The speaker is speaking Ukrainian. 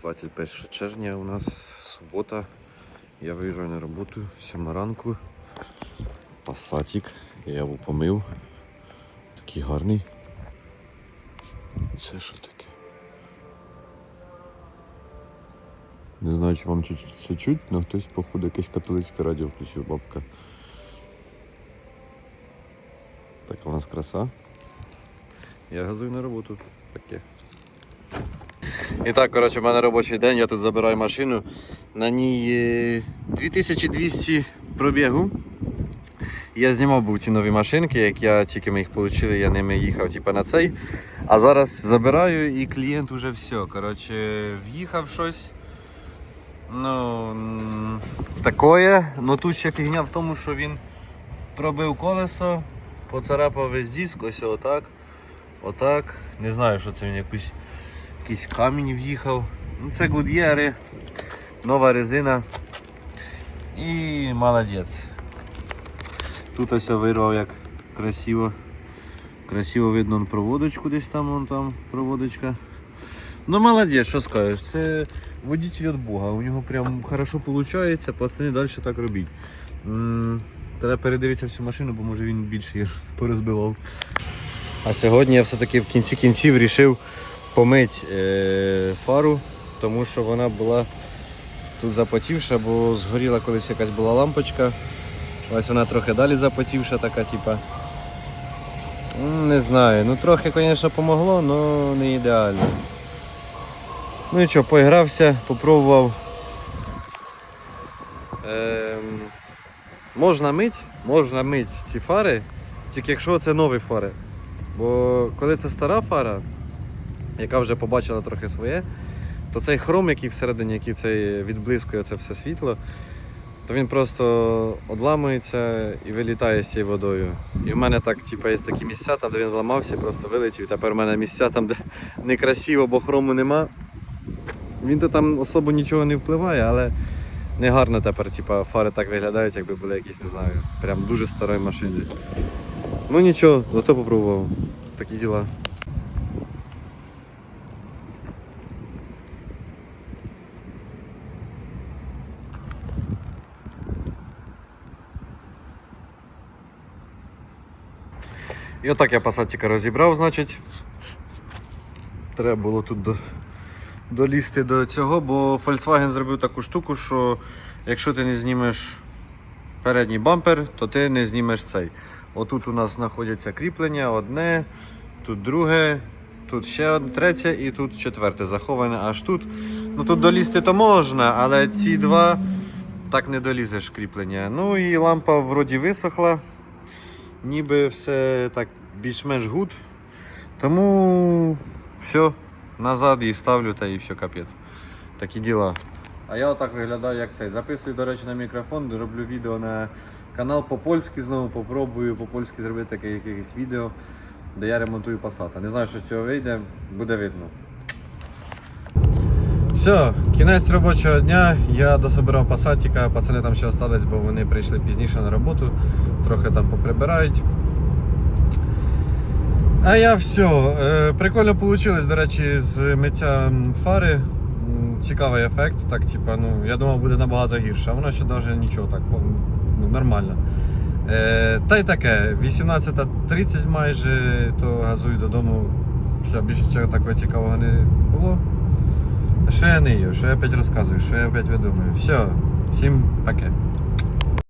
21 червня у нас субота. Я виїжджаю на роботу, 7 ранку. Пасатик. Я його помив. Такий гарний. Це що таке? Не знаю, чи вам це чуть, але хтось, походу, якесь католицьке радіо включив бабка. Така у нас краса. Я газую на роботу. Таке. І так, коротше, в мене робочий день, я тут забираю машину. На ній е, 2200 пробігу. Я знімав був ці нові машинки, як я тільки ми їх отримали, я ними їхав типу, на цей. А зараз забираю і клієнт вже все. Коротше, в'їхав щось. Ну, такое. Ну тут ще фігня в тому, що він пробив колесо, поцарапав весь диск, ось отак. Отак. Не знаю, що це він якусь, якийсь камінь в'їхав. Ну, це Гуд'єри, нова резина. І молодець. Тут ось вирвав як красиво. Красиво видно проводочку десь там, вон там проводочка. Ну молодець, що скажеш, це водитель від Бога. У нього прям хорошо виходить, пацани далі так робіть. Треба передивитися всю машину, бо може він більше її порозбивав. А сьогодні я все-таки в кінці кінців вирішив помити е, фару, тому що вона була тут запотівша, бо згоріла колись якась була лампочка. Ось вона трохи далі запотівша, така, типа. Не знаю, ну трохи, звісно, помогло, але не ідеально. Ну і що, поігрався, попробував. Ем, можна мити, можна мити ці фари, тільки якщо це нові фари. Бо коли це стара фара, яка вже побачила трохи своє, то цей хром, який всередині, який цей відблискує це все світло, то він просто одламується і вилітає з цією водою. І в мене так, типу, є такі місця, там, де він зламався, просто вилетів. Тепер в мене місця там, де некрасиво, бо хрому нема. Він то там особо нічого не впливає, але не гарно тепер, типу, фари так виглядають, якби були якісь, не знаю, прям дуже старої машини. Ну нічого, зато попробував. Такі діла. І отак я пасатіка розібрав, значить. Треба було тут до, долізти до цього, бо Volkswagen зробив таку штуку, що якщо ти не знімеш передній бампер, то ти не знімеш цей. Отут у нас знаходяться кріплення, одне, тут друге, тут ще третє і тут четверте заховане аж тут. Ну тут долізти то можна, але ці два так не долізеш кріплення. Ну і лампа вроді висохла, ніби все так більш-менш гуд. Тому все, назад її ставлю та і все капець. Такі діла. А я отак виглядаю, як цей. Записую, до речі, на мікрофон, роблю відео на канал по-польськи знову, попробую по-польськи зробити таке якесь відео, де я ремонтую пасата. Не знаю, що з цього вийде, буде видно. Все, кінець робочого дня. Я дособирав пасатіка, пацани там ще остались, бо вони прийшли пізніше на роботу, трохи там поприбирають. А я все. Прикольно вийшло, до речі, з миття фари. Цікавий ефект. Так, типа, ну, я думав, буде набагато гірше, а воно ще навіть нічого так ну, нормально. Е, та й таке, 18.30 майже, то газую додому. Все, більше чого такого цікавого не було. Ще я не їв, що я опять розказую, що я опять видумую. Все, всім таке.